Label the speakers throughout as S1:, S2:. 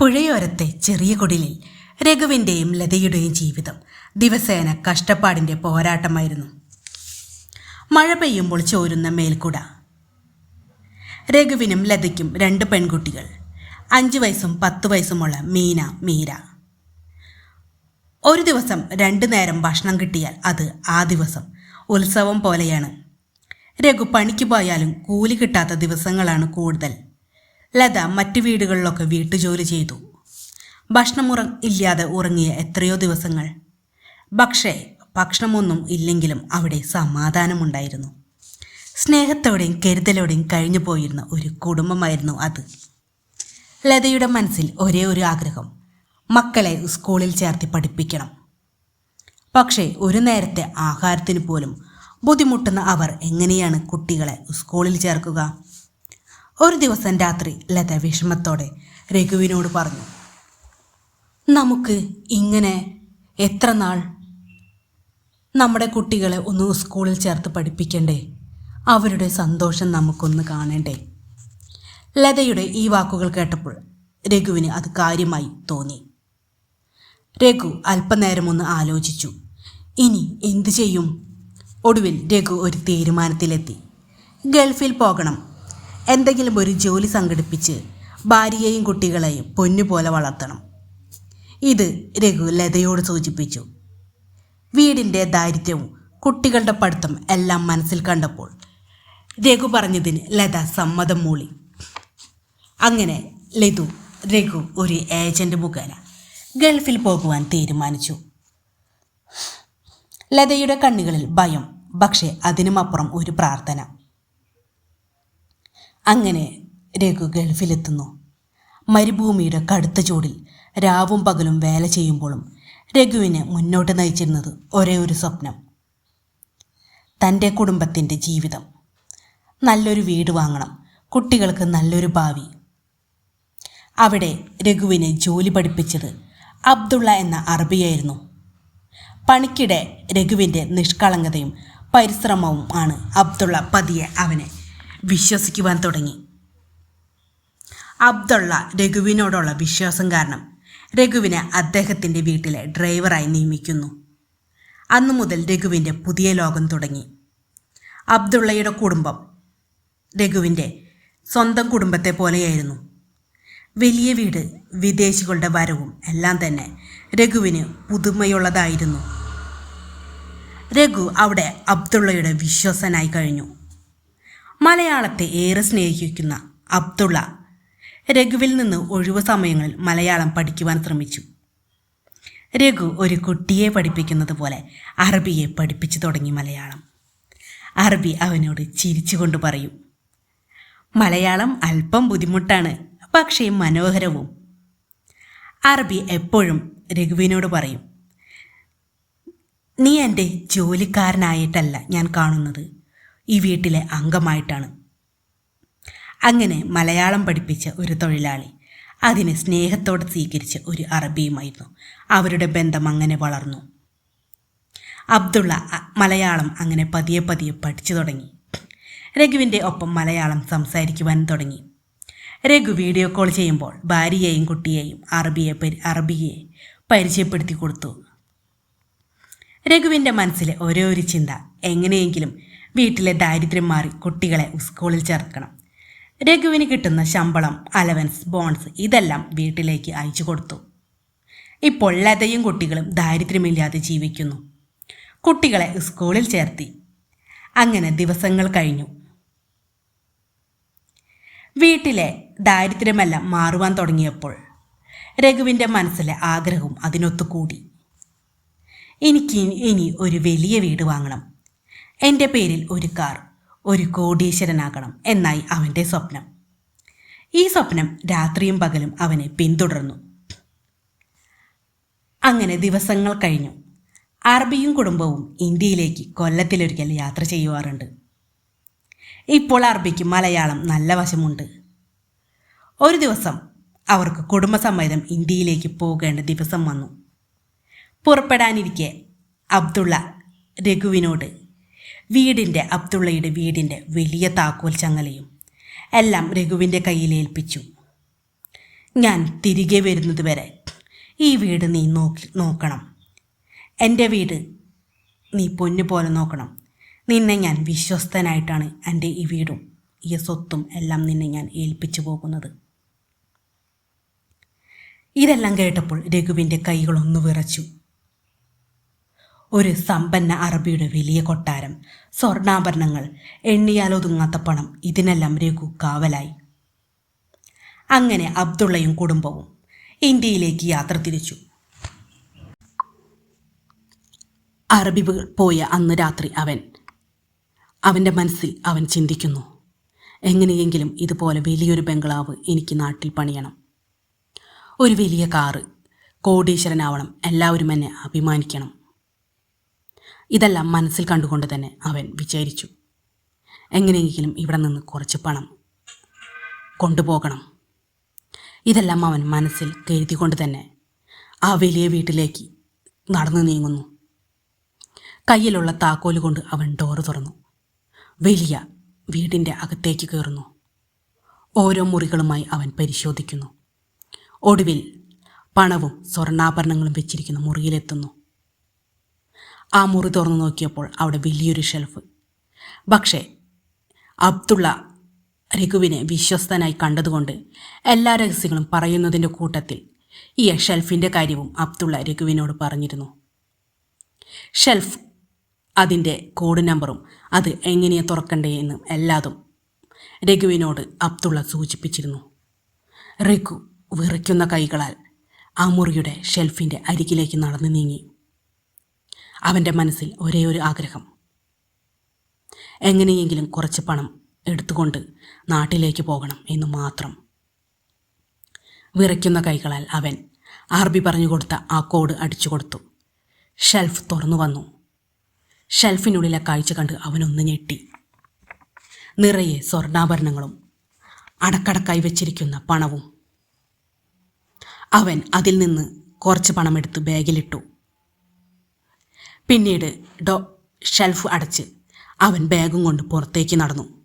S1: പുഴയോരത്തെ ചെറിയ കുടിലിൽ രഘുവിന്റെയും ലതയുടെയും ജീവിതം. ദിവസേന കഷ്ടപ്പാടിന്റെ പോരാട്ടമായിരുന്നു. മഴ പെയ്യുമ്പോൾ ചോരുന്ന മേൽക്കുട. രഘുവിനും ലതയ്ക്കും രണ്ട് പെൺകുട്ടികൾ. അഞ്ച് വയസ്സും പത്ത് വയസ്സുമുള്ള മീന മീര. ഒരു ദിവസം രണ്ടു നേരം ഭക്ഷണം കിട്ടിയാൽ അത് ആ ദിവസം. ഉത്സവം പോലെയാണ്. രഘു പണിക്ക് പോയാലും കൂലി കിട്ടാത്ത ദിവസങ്ങളാണ് കൂടുതൽ. ലത മറ്റു വീടുകളിലൊക്കെ വീട്ടുജോലി ചെയ്തു. ഭക്ഷണമുറ ഇല്ലാതെ ഉറങ്ങിയ എത്രയോ ദിവസങ്ങൾ. പക്ഷേ ഭക്ഷണമൊന്നും ഇല്ലെങ്കിലും അവിടെ സമാധാനമുണ്ടായിരുന്നു. സ്നേഹത്തോടെയും കരുതലോടെയും കഴിഞ്ഞു പോയിരുന്ന ഒരു കുടുംബമായിരുന്നു അത്. ലതയുടെ മനസ്സിൽ ഒരേ ഒരു ആഗ്രഹം. മക്കളെ സ്കൂളിൽ ചേർത്തി പഠിപ്പിക്കണം. പക്ഷേ ഒരു നേരത്തെ ആഹാരത്തിന് പോലും ബുദ്ധിമുട്ടുന്ന അവർ എങ്ങനെയാണ് കുട്ടികളെ സ്കൂളിൽ ചേർക്കുക? ഒരു ദിവസം രാത്രി ലത വിഷമത്തോടെ രഘുവിനോട് പറഞ്ഞു നമുക്ക് ഇങ്ങനെ എത്ര നാൾ നമ്മുടെ കുട്ടികളെ ഒന്ന് സ്കൂളിൽ ചേർത്ത് പഠിപ്പിക്കണ്ടേ? അവരുടെ സന്തോഷം നമുക്കൊന്ന് കാണണ്ടേ? ലതയുടെ ഈ വാക്കുകൾ കേട്ടപ്പോൾ രഘുവിന് അത് കാര്യമായി തോന്നി. രഘു അല്പനേരമൊന്ന് ആലോചിച്ചു. ഇനി എന്തു ചെയ്യും? ഒടുവിൽ രഘു ഒരു തീരുമാനത്തിലെത്തി. ഗൾഫിൽ പോകണം. എന്തെങ്കിലും ഒരു ജോലി സംഘടിപ്പിച്ച് ഭാര്യയെയും കുട്ടികളെയും പൊന്നുപോലെ വളർത്തണം. ഇത് രഘു ലതയോട് സൂചിപ്പിച്ചു. വീടിന്റെ ദാരിദ്ര്യവും കുട്ടികളുടെ പഠിത്തം എല്ലാം മനസ്സിൽ കണ്ടപ്പോൾ രഘു പറഞ്ഞതിന് ലത സമ്മതം മൂളി. അങ്ങനെ ലതു രഘു ഒരു ഏജന്റ് മുഖേന ഗൾഫിൽ പോകുവാൻ തീരുമാനിച്ചു. ലതയുടെ കണ്ണുകളിൽ ഭയം പക്ഷേ അതിനുമപ്പുറം ഒരു പ്രാർത്ഥന. അങ്ങനെ രഘു ഗൾഫിലെത്തുന്നു. മരുഭൂമിയുടെ കടുത്ത ചൂടിൽ രാവും പകലും വേല ചെയ്യുമ്പോഴും രഘുവിനെ മുന്നോട്ട് നയിച്ചിരുന്നത് ഒരേ ഒരു സ്വപ്നം. തന്റെ കുടുംബത്തിന്റെ ജീവിതം. നല്ലൊരു വീട് വാങ്ങണം. കുട്ടികൾക്ക് നല്ലൊരു ഭാവി. അവിടെ രഘുവിനെ ജോലി പഠിപ്പിച്ചത് അബ്ദുള്ള എന്ന അറബിയായിരുന്നു. പണിക്കിടെ രഘുവിന്റെ നിഷ്കളങ്കതയും പരിശ്രമവും ആണ് അബ്ദുള്ള പതിയെ അവനെ വിശ്വസിക്കുവാൻ തുടങ്ങി. അബ്ദുള്ള രഘുവിനോടുള്ള വിശ്വാസം കാരണം രഘുവിനെ അദ്ദേഹത്തിന്റെ വീട്ടിലെ ഡ്രൈവറായി നിയമിക്കുന്നു. അന്നു മുതൽ രഘുവിന്റെ പുതിയ ലോകം തുടങ്ങി. അബ്ദുള്ളയുടെ കുടുംബം രഘുവിന്റെ സ്വന്തം കുടുംബത്തെ പോലെയായിരുന്നു. വലിയ വീട് വിദേശികളുടെ വരവും എല്ലാം തന്നെ രഘുവിന് പുതുമയുള്ളതായിരുന്നു. രഘു അവിടെ അബ്ദുള്ളയുടെ വിശ്വസനായി കഴിഞ്ഞു. മലയാളത്തെ ഏറെ സ്നേഹിക്കുന്ന അബ്ദുള്ള രഘുവിൽ നിന്ന് ഒഴിവു സമയങ്ങളിൽ മലയാളം പഠിക്കുവാൻ ശ്രമിച്ചു. രഘു ഒരു കുട്ടിയെ പഠിപ്പിക്കുന്നത് പോലെ അറബിയെ പഠിപ്പിച്ചു തുടങ്ങി മലയാളം. അറബി അവനോട് ചിരിച്ചുകൊണ്ട് പറയും മലയാളം അല്പം ബുദ്ധിമുട്ടാണ് പക്ഷേ മനോഹരവും. അറബി എപ്പോഴും രഘുവിനോട് പറയും നീ എന്റെ ജോലിക്കാരനായിട്ടല്ല ഞാൻ കാണുന്നത്. ഈ വീട്ടിലെ അംഗമായിട്ടാണ്. അങ്ങനെ മലയാളം പഠിപ്പിച്ച ഒരു തൊഴിലാളി അതിനെ സ്നേഹത്തോടെ സ്വീകരിച്ച ഒരു അറബിയുമായിരുന്നു. അവരുടെ ബന്ധം അങ്ങനെ വളർന്നു. അബ്ദുള്ള മലയാളം അങ്ങനെ പതിയെ പതിയെ പഠിച്ചു തുടങ്ങി. രഘുവിന്റെ ഒപ്പം മലയാളം സംസാരിക്കുവാൻ തുടങ്ങി. രഘു വീഡിയോ കോൾ ചെയ്യുമ്പോൾ ഭാര്യയെയും കുട്ടിയെയും അറബിയെ അറബിയെ പരിചയപ്പെടുത്തി കൊടുത്തു. രഘുവിന്റെ മനസ്സിലെ ഒരേ ഒരു ചിന്ത എങ്ങനെയെങ്കിലും വീട്ടിലെ ദാരിദ്ര്യം മാറി കുട്ടികളെ സ്കൂളിൽ ചേർക്കണം. രഘുവിന് കിട്ടുന്ന ശമ്പളം അലവൻസ് ബോൺസ് ഇതെല്ലാം വീട്ടിലേക്ക് അയച്ചു കൊടുത്തു. ഇപ്പോൾ ലതയും കുട്ടികളും ദാരിദ്ര്യമില്ലാതെ ജീവിക്കുന്നു. കുട്ടികളെ സ്കൂളിൽ ചേർത്തി. അങ്ങനെ ദിവസങ്ങൾ കഴിഞ്ഞു. വീട്ടിലെ ദാരിദ്ര്യമെല്ലാം മാറുവാൻ തുടങ്ങിയപ്പോൾ രഘുവിന്റെ മനസ്സിലെ ആഗ്രഹവും അതിനൊത്തുകൂടി. എനിക്ക് ഇനി- ഒരു വലിയ വീട് വാങ്ങണം. എന്റെ പേരിൽ ഒരു കാർ ഒരു കോടീശ്വരനാകണം എന്നായി അവന്റെ സ്വപ്നം. ഈ സ്വപ്നം രാത്രിയും പകലും അവനെ പിന്തുടർന്നു. അങ്ങനെ ദിവസങ്ങൾ കഴിഞ്ഞു. അറബിയും കുടുംബവും ഇന്ത്യയിലേക്ക് കൊല്ലത്തിലൊരിക്കൽ യാത്ര ചെയ്യുവാറുണ്ട്. ഇപ്പോൾ അറബിക്ക് മലയാളം നല്ല വശമുണ്ട്. ഒരു ദിവസം അവർക്ക് കുടുംബസമ്മേതം ഇന്ത്യയിലേക്ക് പോകേണ്ട ദിവസം വന്നു. പുറപ്പെടാനിരിക്കെ അബ്ദുള്ള രഘുവിനോട് വീടിന്റെ അബ്ദുള്ളയുടെ വീടിന്റെ വലിയ താക്കോൽ ചങ്ങലയും എല്ലാം രഘുവിന്റെ കയ്യിൽ ഏൽപ്പിച്ചു. ഞാൻ തിരികെ വരുന്നത് വരെ ഈ വീട് നീ നോക്കി നോക്കണം. എന്റെ വീട് നീ പൊന്നു പോലെ നോക്കണം. നിന്നെ ഞാൻ വിശ്വസ്തനായിട്ടാണ് എന്റെ ഈ വീടും ഈ സ്വത്തും എല്ലാം നിന്നെ ഞാൻ ഏൽപ്പിച്ചു പോകുന്നത്. ഇതെല്ലാം കേട്ടപ്പോൾ രഘുവിന്റെ കൈകളൊന്നു വിറച്ചു. ഒരു സമ്പന്ന അറബിയുടെ വലിയ കൊട്ടാരം. സ്വർണാഭരണങ്ങൾ എണ്ണിയാലൊതുങ്ങാത്ത പണം ഇതിനെല്ലാം രഘു കാവലായി. അങ്ങനെ അബ്ദുള്ളയും കുടുംബവും ഇന്ത്യയിലേക്ക് യാത്ര തിരിച്ചു. അറബി പോയ അന്ന് രാത്രി അവൻ അവന്റെ മനസ്സിൽ അവൻ ചിന്തിക്കുന്നു എങ്ങനെയെങ്കിലും ഇതുപോലെ വലിയൊരു ബംഗ്ലാവ് എനിക്ക് നാട്ടിൽ പണിയണം. ഒരു വലിയ കാറ് കോടീശ്വരനാവണം എല്ലാവരും എന്നെ അഭിമാനിക്കണം. ഇതെല്ലാം മനസ്സിൽ കണ്ടുകൊണ്ട് തന്നെ അവൻ വിചാരിച്ചു. എങ്ങനെയെങ്കിലും ഇവിടെ നിന്ന് കുറച്ച് പണം കൊണ്ടുപോകണം. ഇതെല്ലാം അവൻ മനസ്സിൽ കരുതിക്കൊണ്ട് തന്നെ ആ വലിയ വീട്ടിലേക്ക് നടന്നു നീങ്ങുന്നു. കയ്യിലുള്ള താക്കോൽ കൊണ്ട് അവൻ ഡോറ് തുറന്നു. വലിയ വീടിന്റെ അകത്തേക്ക് കയറുന്നു. ഓരോ മുറികളുമായി അവൻ പരിശോധിക്കുന്നു. ഒടുവിൽ പണവും സ്വർണാഭരണങ്ങളും വെച്ചിരിക്കുന്ന മുറിയിലെത്തുന്നു. ആ മുറി തുറന്നു നോക്കിയപ്പോൾ അവിടെ വലിയൊരു ഷെൽഫ് പക്ഷേ അബ്ദുള്ള രഘുവിനെ വിശ്വസ്തനായി കണ്ടതുകൊണ്ട് എല്ലാ രഹസ്യങ്ങളും പറയുന്നതിന്റെ കൂട്ടത്തിൽ ഈ ഷെൽഫിന്റെ കാര്യവും അബ്ദുള്ള രഘുവിനോട് പറഞ്ഞിരുന്നു. ഷെൽഫ് അതിന്റെ കോഡ് നമ്പറും അത് എങ്ങനെയാ തുറക്കണ്ടേ എന്നും എല്ലാതും രഘുവിനോട് അബ്ദുള്ള സൂചിപ്പിച്ചിരുന്നു. രഘു വിറയ്ക്കുന്ന കൈകളാൽ ആ മുറിയുടെ ഷെൽഫിന്റെ അരികിലേക്ക് നടന്നു നീങ്ങി. അവന്റെ മനസ്സിൽ ഒരേ ഒരു ആഗ്രഹം. എങ്ങനെയെങ്കിലും കുറച്ച് പണം എടുത്തുകൊണ്ട് നാട്ടിലേക്ക് പോകണം എന്ന് മാത്രം. വിറയ്ക്കുന്ന കൈകളാൽ അവൻ ആർബി പറഞ്ഞു കൊടുത്ത ആ കോഡ് അടിച്ചു കൊടുത്തു. ഷെൽഫ് തുറന്നു വന്നു. ഷെൽഫിനുള്ളിലെ കാഴ്ച കണ്ട് അവനൊന്ന് ഞെട്ടി. നിറയെ സ്വർണാഭരണങ്ങളും അടക്കടക്കായി വെച്ചിരിക്കുന്ന പണവും. അവൻ അതിൽ നിന്ന് കുറച്ച് പണമെടുത്ത് ബാഗിലിട്ടു. പിന്നീട് ഡോ ഷെൽഫ് അടച്ച് അവൻ ബാഗും കൊണ്ട് പുറത്തേക്ക് നടന്നു.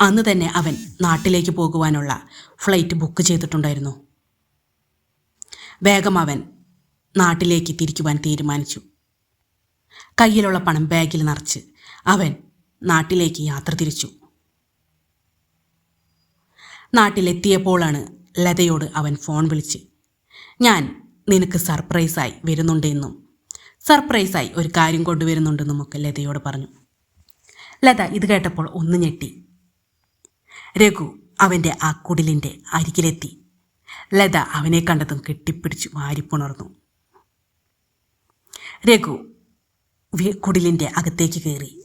S1: അന്ന് തന്നെ അവൻ നാട്ടിലേക്ക് പോകുവാനുള്ള ഫ്ലൈറ്റ് ബുക്ക് ചെയ്തിട്ടുണ്ടായിരുന്നു. വേഗം അവൻ നാട്ടിലേക്ക് തിരിക്കുവാൻ തീരുമാനിച്ചു. കയ്യിലുള്ള പണം ബാഗിൽ നിറച്ച് അവൻ നാട്ടിലേക്ക് യാത്ര തിരിച്ചു. നാട്ടിലെത്തിയപ്പോഴാണ് ലതയോട് അവൻ ഫോൺ വിളിച്ച് ഞാൻ നിനക്ക് സർപ്രൈസായി വരുന്നുണ്ടെന്നും സർപ്രൈസായി ഒരു കാര്യം കൊണ്ടുവരുന്നുണ്ടെന്നും ഒക്കെ ലതയോട് പറഞ്ഞു. ലത ഇത് കേട്ടപ്പോൾ ഒന്ന് ഞെട്ടി. രഘു അവന്റെ ആ കുടിലിന്റെ അരികിലെത്തി. ലത അവനെ കണ്ടതും കെട്ടിപ്പിടിച്ചു വാരിപ്പുണർന്നു. രഘു കുടിലിന്റെ അകത്തേക്ക് കയറി.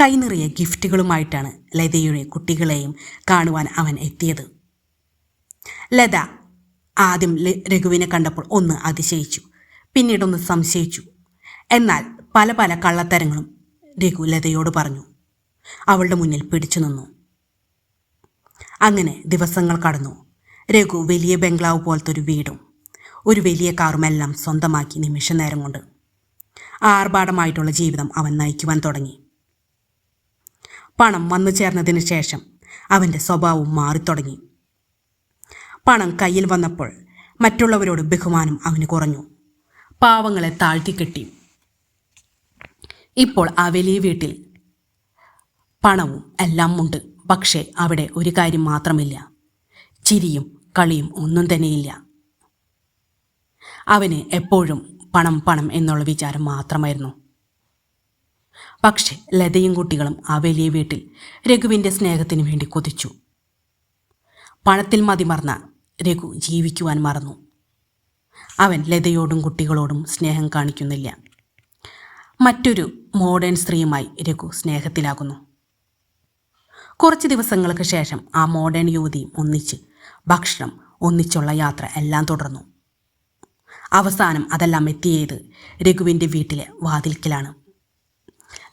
S1: കൈനിറിയ ഗിഫ്റ്റുകളുമായിട്ടാണ് ലതയുടെ കുട്ടികളെയും കാണുവാൻ അവൻ എത്തിയത്. ലത ആദ്യം രഘുവിനെ കണ്ടപ്പോൾ ഒന്ന് അതിശയിച്ചു. പിന്നീടൊന്ന് സംശയിച്ചു. എന്നാൽ പല പല കള്ളത്തരങ്ങളും രഘു ലതയോട് പറഞ്ഞു. അവളുടെ മുന്നിൽ പിടിച്ചു നിന്നു. അങ്ങനെ ദിവസങ്ങൾ കടന്നു. രഘു വലിയ ബംഗ്ലാവ് പോലത്തെ ഒരു വീടും ഒരു വലിയ കാറുമെല്ലാം സ്വന്തമാക്കി നിമിഷ നേരം കൊണ്ട്. ആർഭാടമായിട്ടുള്ള ജീവിതം അവൻ നയിക്കുവാൻ തുടങ്ങി. പണം വന്നു ചേർന്നതിന് ശേഷം അവന്റെ സ്വഭാവം മാറിത്തുടങ്ങി. പണം കയ്യിൽ വന്നപ്പോൾ മറ്റുള്ളവരോട് ബഹുമാനം അവന് കുറഞ്ഞു. പാവങ്ങളെ താഴ്ത്തിക്കെട്ടി. ഇപ്പോൾ ആ വലിയ വീട്ടിൽ പണവും എല്ലാം ഉണ്ട്. പക്ഷേ അവിടെ ഒരു കാര്യം മാത്രമില്ല. ചിരിയും കളിയും ഒന്നും തന്നെയില്ല. അവന് എപ്പോഴും പണം പണം എന്നുള്ള വിചാരം മാത്രമായിരുന്നു. പക്ഷേ ലതയും കുട്ടികളും ആ വലിയ വീട്ടിൽ രഘുവിന്റെ സ്നേഹത്തിന് വേണ്ടി കൊതിച്ചു. പണത്തിൽ മതിമറന്ന രഘു ജീവിക്കുവാൻ മറന്നു. അവൻ ലതയോടും കുട്ടികളോടും സ്നേഹം കാണിക്കുന്നില്ല. മറ്റൊരു മോഡേൺ സ്ത്രീയുമായി രഘു സ്നേഹത്തിലാകുന്നു. കുറച്ച് ദിവസങ്ങൾക്ക് ശേഷം ആ മോഡേൺ യുവതിയും ഒന്നിച്ച് ഭക്ഷണം ഒന്നിച്ചുള്ള യാത്ര എല്ലാം തുടർന്നു. അവസാനം അതെല്ലാം എത്തിയത് രഘുവിന്റെ വീട്ടിലെ വാതിൽക്കലാണ്.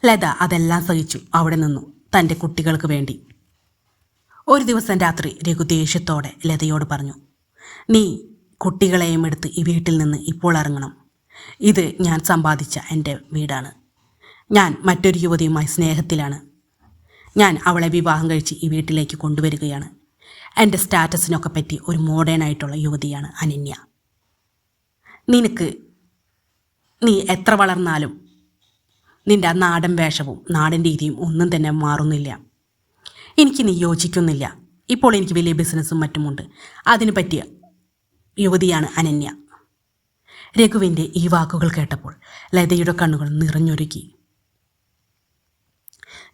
S1: ലത അതെല്ലാം സഹിച്ചു അവിടെ നിന്നു തന്റെ കുട്ടികൾക്ക് വേണ്ടി. ഒരു ദിവസം രാത്രി രഘു ദേഷ്യത്തോടെ ലതയോട് പറഞ്ഞു നീ കുട്ടികളെയും എടുത്ത് ഈ വീട്ടിൽ നിന്ന് ഇപ്പോൾ ഇറങ്ങണം. ഇത് ഞാൻ സമ്പാദിച്ച എന്റെ വീടാണ്. ഞാൻ മറ്റൊരു യുവതിയുമായി സ്നേഹത്തിലാണ്. ഞാൻ അവളെ വിവാഹം കഴിച്ച് ഈ വീട്ടിലേക്ക് കൊണ്ടുവരികയാണ്. എന്റെ സ്റ്റാറ്റസിനൊക്കെ പറ്റി ഒരു മോഡേൺ ആയിട്ടുള്ള യുവതിയാണ് അനന്യ. നിനക്ക് നീ എത്ര വളർന്നാലും നിന്റെ ആ നാടൻ വേഷവും നാടൻ രീതിയും ഒന്നും തന്നെ മാറുന്നില്ല. എനിക്ക് നീ യോജിക്കുന്നില്ല. ഇപ്പോൾ എനിക്ക് വലിയ ബിസിനസ്സും മറ്റുമുണ്ട്. അതിനെപ്പറ്റി യുവതിയാണ് അനന്യ. രഘുവിന്റെ ഈ വാക്കുകൾ കേട്ടപ്പോൾ ലതയുടെ കണ്ണുകൾ നിറഞ്ഞൊരുക്കി.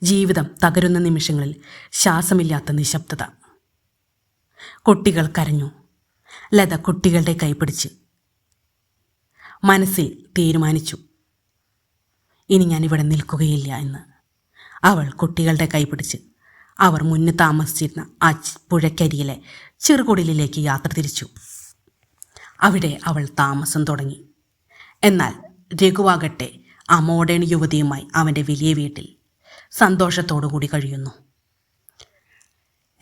S1: ജീവിതം തകരുന്ന നിമിഷങ്ങളിൽ ശ്വാസമില്ലാത്ത നിശബ്ദത. കുട്ടികൾ കരഞ്ഞു. ലത കുട്ടികളുടെ കൈപിടിച്ച് മനസ്സിൽ തീരുമാനിച്ചു. ഇനി ഞാൻ ഇവിടെ നിൽക്കുകയില്ല എന്ന്. അവൾ കുട്ടികളുടെ കൈപിടിച്ച് അവർ മുന്നേ താമസിച്ചിരുന്ന ആ പുഴക്കരിയിലെ ചെറുകുടിലേക്ക് യാത്ര തിരിച്ചു. അവിടെ അവൾ താമസം തുടങ്ങി. എന്നാൽ രഘുവാകട്ടെ ആ മോഡേൺ യുവതിയുമായി അവന്റെ വലിയ വീട്ടിൽ സന്തോഷത്തോടു കൂടി കഴിയുന്നു.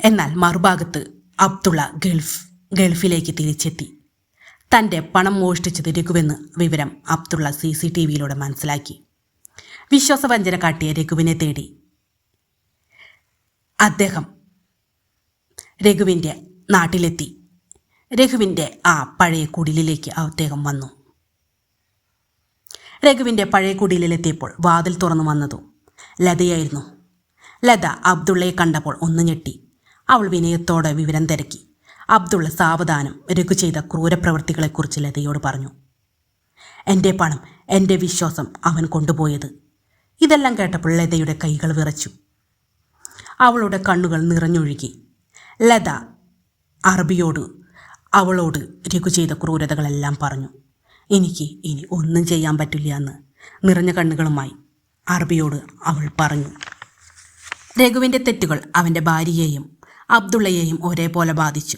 S1: എന്നാൽ മറുഭാഗത്ത് അബ്ദുള്ള ഗൾഫ് ഗൾഫിലേക്ക് തിരിച്ചെത്തി. തന്റെ പണം മോഷ്ടിച്ചത് രഘുവെന്ന് വിവരം അബ്ദുള്ള സി സി ടി വിയിലൂടെ മനസ്സിലാക്കി. വിശ്വാസവഞ്ചന കാട്ടിയ രഘുവിനെ തേടി. അദ്ദേഹം രഘുവിന്റെ നാട്ടിലെത്തി. രഘുവിന്റെ ആ പഴയ കുടിലിലേക്ക് അദ്ദേഹം വന്നു. രഘുവിന്റെ പഴയ കുടിലിലെത്തിയപ്പോൾ വാതിൽ തുറന്നു വന്നതും ലതയായിരുന്നു. ലത അബ്ദുള്ളയെ കണ്ടപ്പോൾ ഒന്ന് ഞെട്ടി. അവൾ വിനയത്തോടെ വിവരം തിരക്കി. അബ്ദുള്ള സാവധാനം രഘു ചെയ്ത ക്രൂരപ്രവൃത്തികളെക്കുറിച്ച് ലതയോട് പറഞ്ഞു. എന്റെ പണം എന്റെ വിശ്വാസം അവൻ കൊണ്ടുപോയത്. ഇതെല്ലാം കേട്ടപ്പോൾ ലതയുടെ കൈകൾ വിറച്ചു. അവളുടെ കണ്ണുകൾ നിറഞ്ഞൊഴുകി. ലത അറബിയോട് അവളോട് രഘു ചെയ്ത ക്രൂരതകളെല്ലാം പറഞ്ഞു. എനിക്ക് ഇനി ഒന്നും ചെയ്യാൻ പറ്റില്ല എന്ന് നിറഞ്ഞ കണ്ണുകളുമായി അറബിയോട് അവൾ പറഞ്ഞു. രഘുവിന്റെ തെറ്റുകൾ അവന്റെ ഭാര്യയെയും അബ്ദുള്ളയെയും ഒരേപോലെ ബാധിച്ചു.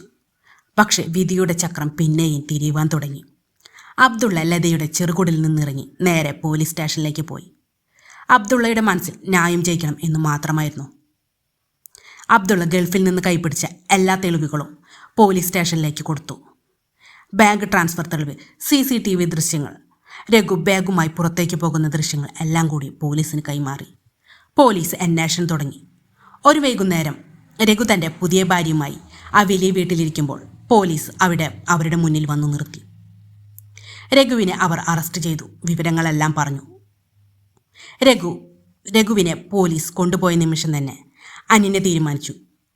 S1: പക്ഷെ വിധിയുടെ ചക്രം പിന്നെയും തിരിയുവാൻ തുടങ്ങി. അബ്ദുള്ള ലതയുടെ ചെറുകുടിൽ നിന്നിറങ്ങി നേരെ പോലീസ് സ്റ്റേഷനിലേക്ക് പോയി. അബ്ദുള്ളയുടെ മനസ്സിൽ ന്യായം ജയിക്കണം എന്ന് മാത്രമായിരുന്നു. അബ്ദുള്ള ഗൾഫിൽ നിന്ന് കൈപ്പിടിച്ച എല്ലാ തെളിവുകളും പോലീസ് സ്റ്റേഷനിലേക്ക് കൊടുത്തു. ബാങ്ക് ട്രാൻസ്ഫർ തെളിവ് സി സി ടി വി ദൃശ്യങ്ങൾ. രഘു ബാഗുമായി പുറത്തേക്ക് പോകുന്ന ദൃശ്യങ്ങൾ എല്ലാം കൂടി പോലീസിന് കൈമാറി. പോലീസ് അന്വേഷണം തുടങ്ങി. ഒരു വൈകുന്നേരം രഘു തന്റെ പുതിയ ഭാര്യയുമായി ആ വലിയ വീട്ടിലിരിക്കുമ്പോൾ പോലീസ് അവിടെ അവരുടെ മുന്നിൽ വന്നു നിർത്തി. രഘുവിനെ അവർ അറസ്റ്റ് ചെയ്തു. വിവരങ്ങളെല്ലാം പറഞ്ഞു. രഘു രഘുവിനെ പോലീസ് കൊണ്ടുപോയ നിമിഷം തന്നെ അനിനെ തീരുമാനിച്ചു.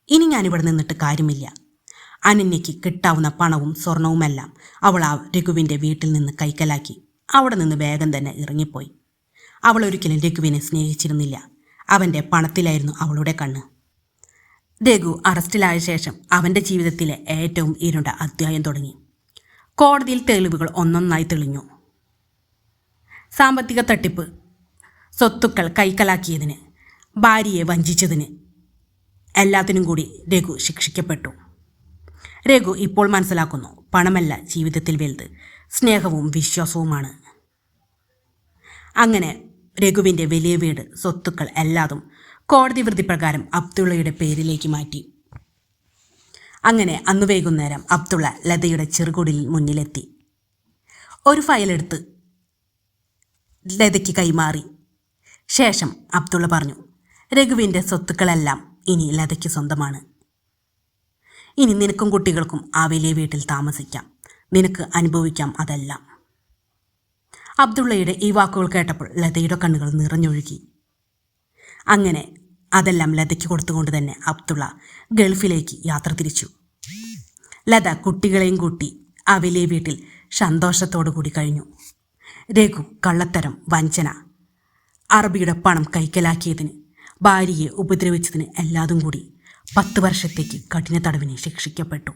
S1: ഇനി ഞാനിവിടെ നിന്നിട്ട് കാര്യമില്ല. അനന്യയ്ക്ക് കിട്ടാവുന്ന പണവും സ്വർണവുമെല്ലാം അവൾ ആ രഘുവിന്റെ വീട്ടിൽ നിന്ന് കൈക്കലാക്കി. അവിടെ നിന്ന് വേഗം തന്നെ ഇറങ്ങിപ്പോയി. അവൾ ഒരിക്കലും രഘുവിനെ സ്നേഹിച്ചിരുന്നില്ല. അവന്റെ പണത്തിലായിരുന്നു അവളുടെ കണ്ണ്. രഘു അറസ്റ്റിലായ ശേഷം അവന്റെ ജീവിതത്തിലെ ഏറ്റവും ഇരുണ്ട അധ്യായം തുടങ്ങി. കോടതിയിൽ തെളിവുകൾ ഒന്നൊന്നായി തെളിഞ്ഞു. സാമ്പത്തിക തട്ടിപ്പ് സ്വത്തുക്കൾ കൈക്കലാക്കിയതിന് ഭാര്യയെ വഞ്ചിച്ചതിന് എല്ലാത്തിനും കൂടി രഘു ശിക്ഷിക്കപ്പെട്ടു. രഘു ഇപ്പോൾ മനസ്സിലാക്കുന്നു. പണമല്ല ജീവിതത്തിൽ വലുത്. സ്നേഹവും വിശ്വാസവുമാണ്. അങ്ങനെ രഘുവിന്റെ വലിയ വീട് സ്വത്തുക്കൾ എല്ലാതും കോടതി വൃത്തി പ്രകാരം അബ്ദുള്ളയുടെ പേരിലേക്ക് മാറ്റി. അങ്ങനെ അന്ന് വൈകുന്നേരം അബ്ദുള്ള ലതയുടെ ചെറുകുടിൽ മുന്നിലെത്തി. ഒരു ഫയലെടുത്ത് ലതയ്ക്ക് കൈമാറി. ശേഷം അബ്ദുള്ള പറഞ്ഞു രഘുവിന്റെ സ്വത്തുക്കളെല്ലാം ഇനി ലതയ്ക്ക് സ്വന്തമാണ്. ഇനി നിനക്കും കുട്ടികൾക്കും ആ വലിയ വീട്ടിൽ താമസിക്കാം. നിനക്ക് അനുഭവിക്കാം അതെല്ലാം. അബ്ദുള്ളയുടെ ഈ വാക്കുകൾ കേട്ടപ്പോൾ ലതയുടെ കണ്ണുകൾ നിറഞ്ഞൊഴുകി. അങ്ങനെ അതെല്ലാം ലതയ്ക്ക് കൊടുത്തുകൊണ്ട് തന്നെ അബ്ദുള്ള ഗൾഫിലേക്ക് യാത്ര തിരിച്ചു. ലത കുട്ടികളെയും കൂട്ടി ആ വലിയ വീട്ടിൽ സന്തോഷത്തോടു കൂടി കഴിഞ്ഞു. രഘു കള്ളത്തരം വഞ്ചന അറബിയുടെ പണം കൈക്കലാക്കിയതിന് ഭാര്യയെ ഉപദ്രവിച്ചതിന് എല്ലാതും കൂടി പത്ത് വർഷത്തേക്ക് കഠിന തടവിന് ശിക്ഷിക്കപ്പെട്ടു.